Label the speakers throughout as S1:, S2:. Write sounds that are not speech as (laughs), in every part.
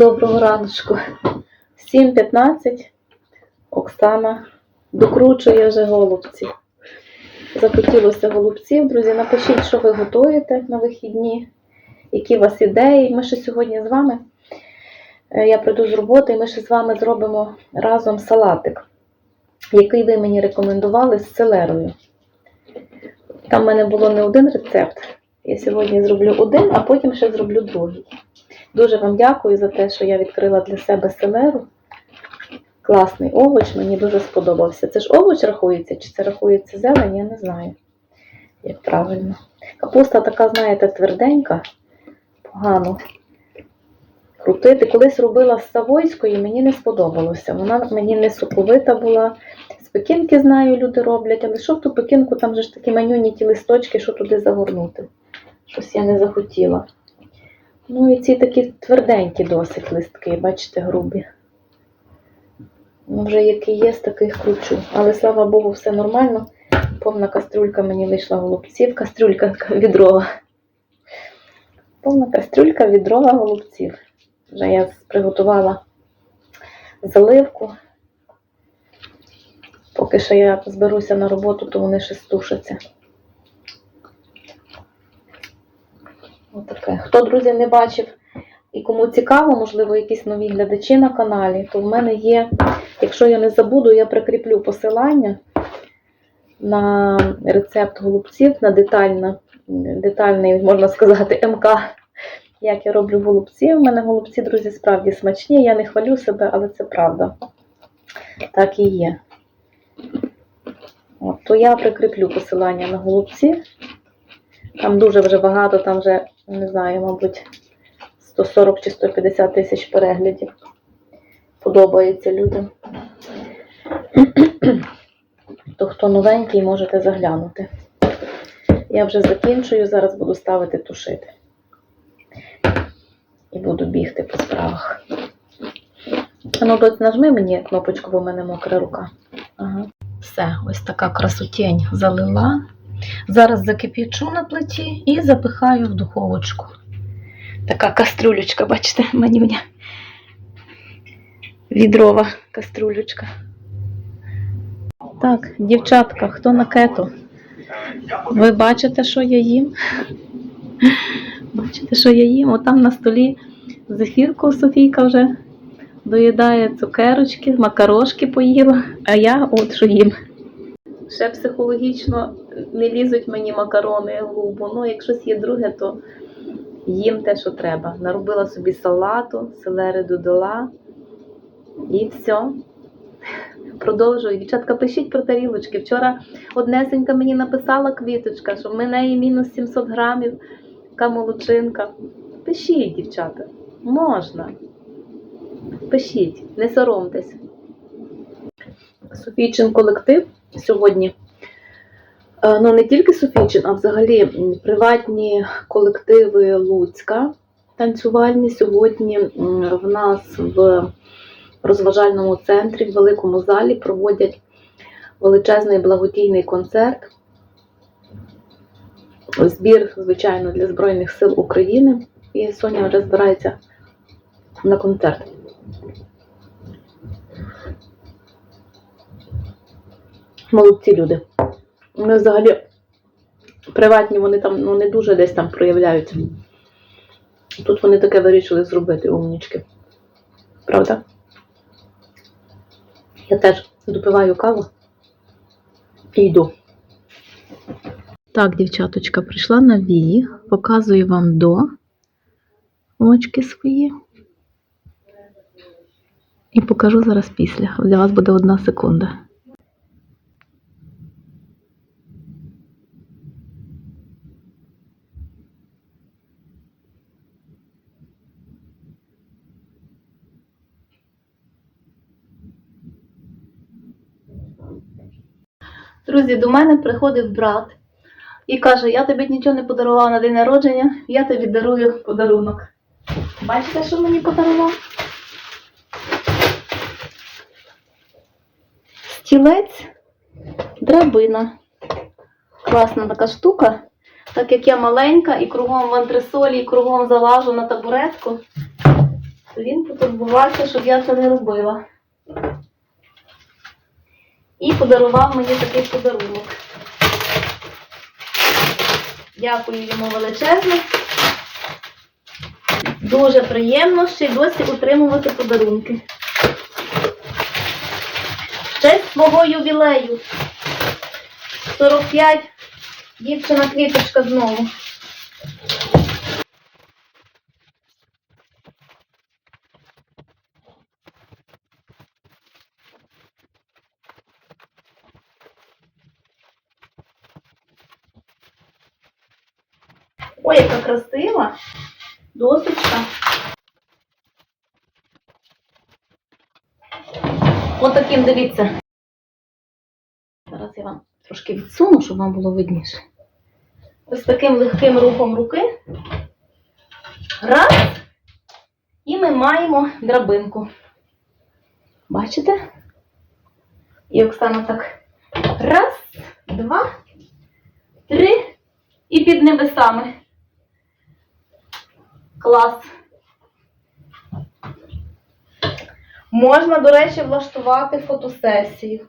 S1: Доброго раночку. 7.15. Оксана докручує вже голубці. Захотілося голубців. Друзі, напишіть, що ви готуєте на вихідні, які у вас ідеї. Ми ще сьогодні з вами. е, Я прийду з роботи, і ми ще з вами зробимо разом салатик, який ви мені рекомендували з селерою. Там в мене було не один рецепт. Я сьогодні зроблю один, а потім ще зроблю другий. Дуже вам дякую за те, що я відкрила для себе селеру. Класний овоч, мені дуже сподобався. Це ж овоч рахується, чи це рахується зелень, я не знаю, як правильно. Капуста така, знаєте, тверденька, погано крутити. Колись робила з Савойської, мені не сподобалося. Вона мені не соковита була. З пекінки знаю, люди роблять, але що в ту пекінку, там же ж такі манюні ті листочки, що туди загорнути. Щось я не захотіла. Ну і ці такі тверденькі досить листки, бачите, грубі. Ну, вже який є, з таких кручу. Але слава Богу, все нормально. Повна кастрюлька мені вийшла голубців. Кастрюлька (laughs) відрова. Повна кастрюлька відрова голубців. Вже я приготувала заливку. Поки що я зберуся на роботу, то вони ще стушаться. Отаке. Хто, друзі, не бачив і кому цікаво, можливо, якісь нові глядачі на каналі, то в мене є, якщо я не забуду, я прикріплю посилання на рецепт голубців, на детальна, детальний, можна сказати, МК, як я роблю голубці. У мене голубці, друзі, справді смачні. Я не хвалю себе, але це правда. Так і є. От, то я прикріплю посилання на голубці. Там дуже вже багато, там вже, не знаю, мабуть, 140 чи 150 тисяч переглядів. Подобається людям. (clears throat) То хто новенький, можете заглянути. Я вже закінчую, зараз буду ставити тушити. І буду бігти по справах. Ну, доць, нажми мені кнопочку, бо в мене мокра рука. Ага. Все, ось така красотень залила. Зараз закипічу на плиті і запихаю в духовочку. Така каструлечка, бачите, манюня. Відрова каструлечка. Так, дівчатка, хто на кету? Ви бачите, що я їм? Бачите, що я їм? Отам на столі зефірку Софійка вже доїдає цукерочки, макарошки поїла, а я от що їм. Ще психологічно не лізуть мені макарони губу. Ну, якщо є друге, то їм те, що треба. Наробила собі салату, селери додала. І все. Продовжую. Дівчатка, пишіть про тарілочки. Вчора однесенька мені написала квіточка, що в мене є мінус 700 грамів, така молочинка. Пишіть, дівчата, можна. Пишіть, не соромтесь. Софійчин колектив сьогодні. е, Ну, не тільки Софійчин, а взагалі приватні колективи Луцька танцювальні. Сьогодні в нас в розважальному центрі, в великому залі проводять величезний благодійний концерт. Збір, звичайно, для Збройних сил України. І Соня вже збирається на концерт. Молодці люди. Вони взагалі приватні, вони там ну, не дуже десь там проявляються. Тут вони таке вирішили зробити, умнічки. Правда? Я теж допиваю каву і йду. Так, дівчаточка, прийшла на вії, показую вам до очки свої. І покажу зараз після. Для вас буде одна секунда. Друзі, до мене приходив брат і каже: Я тобі нічого не подарував на день народження, я тобі дарую подарунок. Бачите, що мені подарував? Стілець, драбина. Класна така штука. Так як я маленька і кругом в антресолі, і кругом залажу на табуретку, то він потурбувався, щоб я це не робила. І подарував мені такий подарунок. Дякую йому величезно. Дуже приємно ще й досі утримувати подарунки. Честь свого ювілею. 45 дівчина квіточка знову. Ой, яка красива. Досочка. Отаким, дивіться. Зараз я вам трошки відсуну, щоб вам було видніше. Ось таким легким рухом руки. Раз. І ми маємо драбинку. Бачите? І Оксана так. Раз, два, три. І під небесами. Клас. Можна, до речі, влаштувати фотосесію.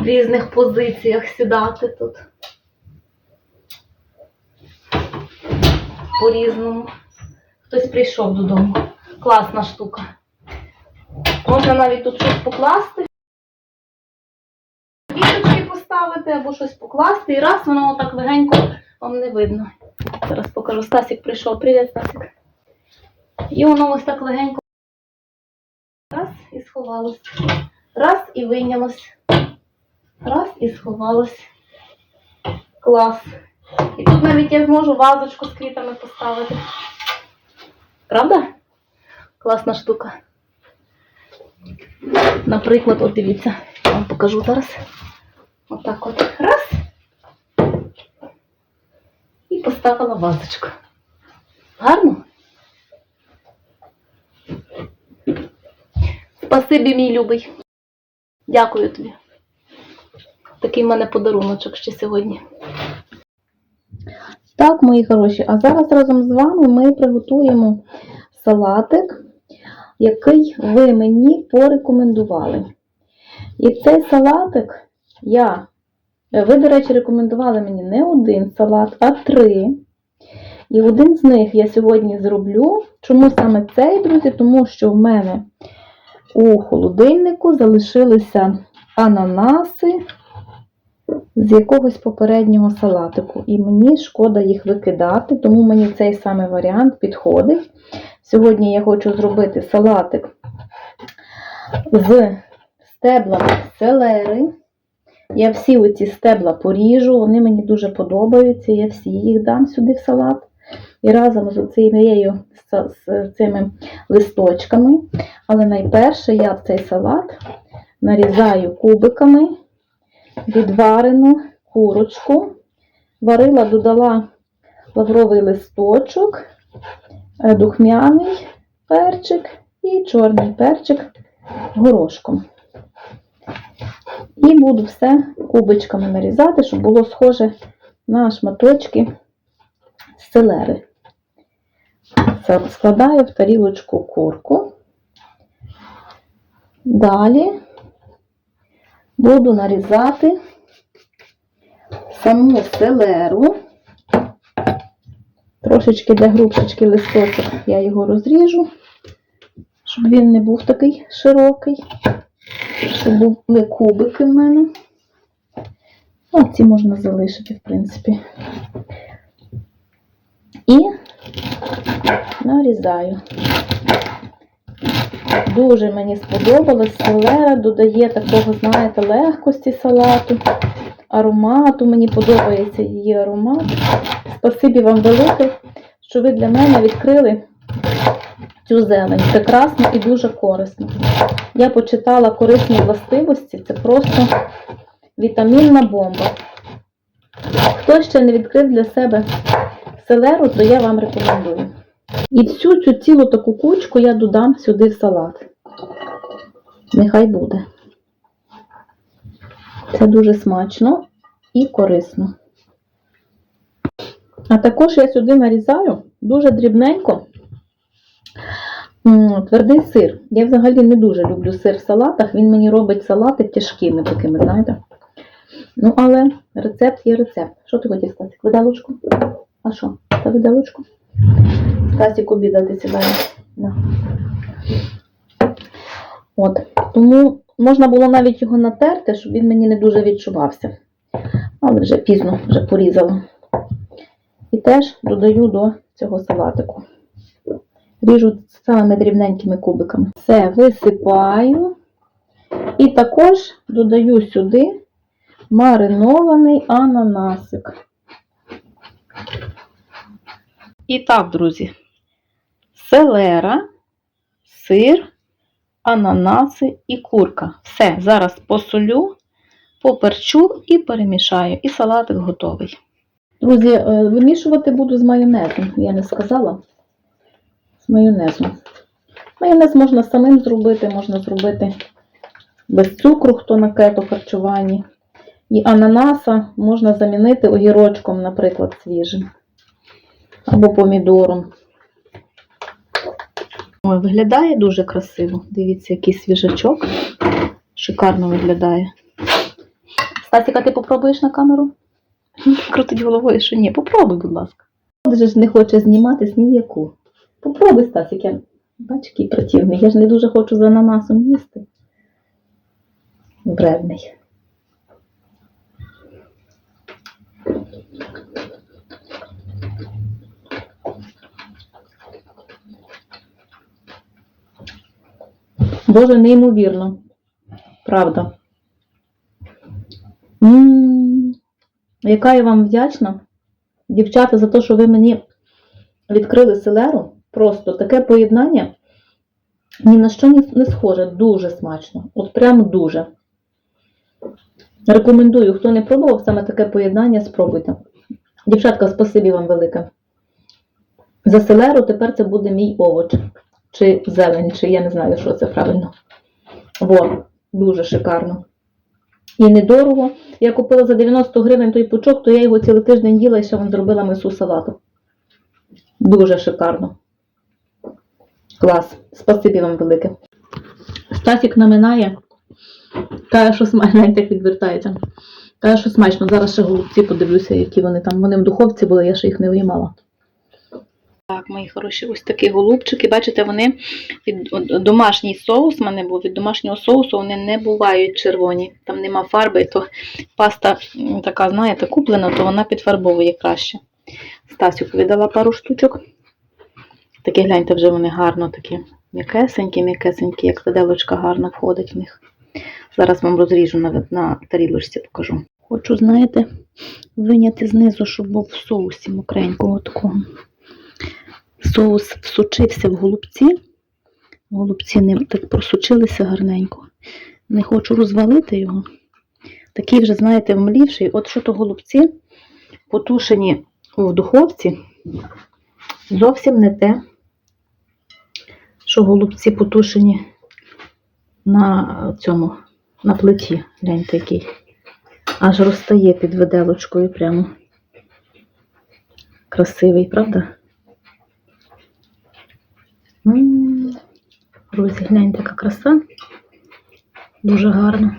S1: В різних позиціях сідати тут. По-різному. Хтось прийшов додому. Класна штука. Можна навіть тут щось покласти. Квіточки поставити або щось покласти, і раз воно так легенько вам не видно. Зараз покажу. Стасік прийшов. Привіт, Стасік. І воно ось так легенько. Раз і сховалось. Раз і вийнялось. Раз і сховалось. Клас. І тут навіть я зможу вазочку з квітами поставити. Правда? Класна штука. Наприклад, от дивіться, я вам покажу зараз. Отак от. Раз. І поставила вазочку. Гарно? Спасибі, мій любий. Дякую тобі. Такий в мене подаруночок ще сьогодні. Так, мої хороші, а зараз разом з вами ми приготуємо салатик, який ви мені порекомендували. І цей салатик я, ви, до речі, рекомендували мені не один салат, а три. І один з них я сьогодні зроблю. Чому саме цей, друзі? Тому що в мене у холодильнику залишилися ананаси з якогось попереднього салатику. І мені шкода їх викидати, тому мені цей саме варіант підходить. Сьогодні я хочу зробити салатик з стеблами селери. Я всі оці стебла поріжу, вони мені дуже подобаються, я всі їх дам сюди в салат. І разом з цією з цими листочками. Але найперше я в цей салат нарізаю кубиками відварену курочку. Варила, додала лавровий листочок, е, духмяний перчик і чорний перчик горошком. І буду все кубичками нарізати, щоб було схоже на шматочки селери. Складаю в тарілочку курку. Далі буду нарізати саму селеру. Трошечки для грубшечки листочок я його розріжу, щоб він не був такий широкий, були кубики в мене. А ці можна залишити, в принципі. І нарізаю. Дуже мені сподобалось селера, додає такого, знаєте, легкості салату, аромату. Мені подобається її аромат. Спасибі вам велике, що ви для мене відкрили цю зелень. Прекрасно і дуже корисно. Я почитала корисні властивості, це просто вітамінна бомба. Хто ще не відкрив для себе селеру, то я вам рекомендую. І всю цю цілу таку кучку я додам сюди в салат. Нехай буде. Це дуже смачно і корисно. А також я сюди нарізаю дуже дрібненько Твердий сир. Я взагалі не дуже люблю сир в салатах. Він мені робить салати тяжкими такими, знаєте. Ну, але рецепт є рецепт. Що ти хотів сказати? Виделочку? А що? Та виделочку? Стасік обідати сідає. На. От. Тому можна було навіть його натерти, щоб він мені не дуже відчувався. Але вже пізно, вже порізала. І теж додаю до цього салатику. Ріжу самими дрібненькими кубиками. Все, висипаю. І також додаю сюди маринований ананасик. І так, друзі, селера, сир, ананаси і курка. Все, зараз посолю, поперчу і перемішаю. І салатик готовий. Друзі, е, вимішувати буду з майонезом, я не сказала. З майонезом. Майонез можна самим зробити, можна зробити без цукру, хто на кето харчуванні. І ананаса можна замінити огірочком, наприклад, свіжим. Або помідором. Ой, виглядає дуже красиво. Дивіться, який свіжачок. Шикарно виглядає. Стасіка, ти попробуєш на камеру? Крутить головою, що ні. Попробуй, будь ласка. От же ж не хоче зніматись ні в яку. Попробуй, Стасік, я бач, який противний. Я ж не дуже хочу з ананасом їсти. Вредний. Боже, неймовірно. Правда. м яка я вам вдячна, дівчата, за те, що ви мені відкрили селеру. Просто таке поєднання ні на що не- схоже. Дуже смачно. От прямо дуже. Рекомендую, хто не пробував саме таке поєднання, спробуйте. Дівчатка, спасибі вам велике. За селеру тепер це буде мій овоч. Чи зелень, чи я не знаю, що це правильно. Во, дуже шикарно. І недорого. Я купила за 90 гривень той пучок, то я його цілий тиждень їла і ще вам зробила мису салату. Дуже шикарно. Клас. Спасибі вам велике. Стасік наминає. Каже, що смачно, (laughs) так відвертається. Каже, що смачно. Зараз ще голубці подивлюся, які вони там. Вони в духовці були, я ще їх не виймала. Так, мої хороші, ось такі голубчики. Бачите, вони від домашній соус в мене був. Від домашнього соусу вони не бувають червоні. Там нема фарби, то паста така, знаєте, куплена, то вона підфарбовує краще. Стасюку віддала пару штучок. Такі гляньте, вже вони гарно такі м'якесенькі, м'якесенькі, як виделочка гарно входить в них. Зараз вам розріжу на, на тарілочці, покажу. Хочу, знаєте, виняти знизу, щоб був в соусі мокренького такого. Соус всучився в голубці. Голубці не так просучилися гарненько. Не хочу розвалити його. Такий вже, знаєте, вмлівший. От що то голубці потушені в духовці, зовсім не те, що голубці потушені на цьому, на плиті. Гляньте який. Аж розтає під виделочкою прямо. Красивий, правда? Друзі, гляньте, яка краса. Дуже гарно.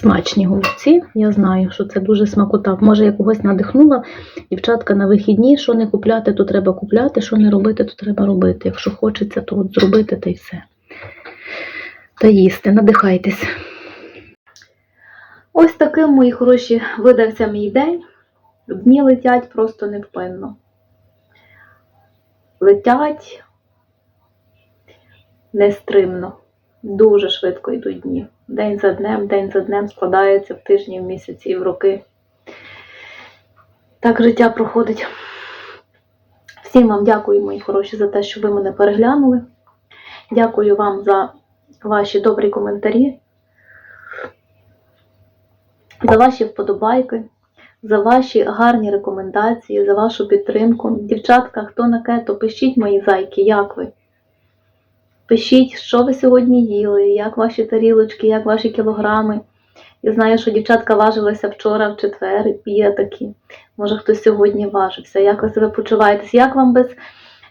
S1: Смачні голубці. Я знаю, що це дуже смакота. Може, я когось надихнула. Дівчатка на вихідні, що не купляти, то треба купляти, що не робити, то треба робити. Якщо хочеться, то от зробити та й все. Та їсти, надихайтесь. Ось таким, мої хороші, видався мій день. Дні летять просто невпинно. Летять нестримно. Дуже швидко йдуть дні. День за днем, день за днем складається в тижні, в місяці в роки. Так життя проходить. Всім вам дякую, мої хороші, за те, що ви мене переглянули. Дякую вам за ваші добрі коментарі, за ваші вподобайки, за ваші гарні рекомендації, за вашу підтримку. Дівчатка, хто на кето, пишіть мої зайки, як ви? Пишіть, що ви сьогодні їли, як ваші тарілочки, як ваші кілограми. Я знаю, що дівчатка важилася вчора, в четвер, є такі. Може, хтось сьогодні важився. Як ви себе почуваєтесь? Як вам без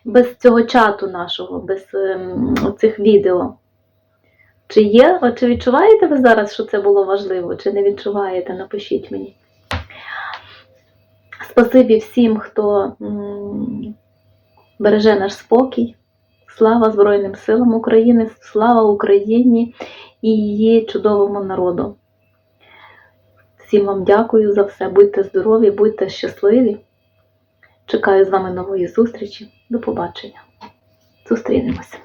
S1: без цього чату нашого, без ем, цих відео. Чи є, чи відчуваєте ви зараз, що це було важливо, чи не відчуваєте? Напишіть мені. Спасибі всім, хто м, береже наш спокій. Слава Збройним силам України, слава Україні і її чудовому народу. Всім вам дякую за все. Будьте здорові, будьте щасливі. Чекаю з вами нової зустрічі. До побачення. Зустрінемося.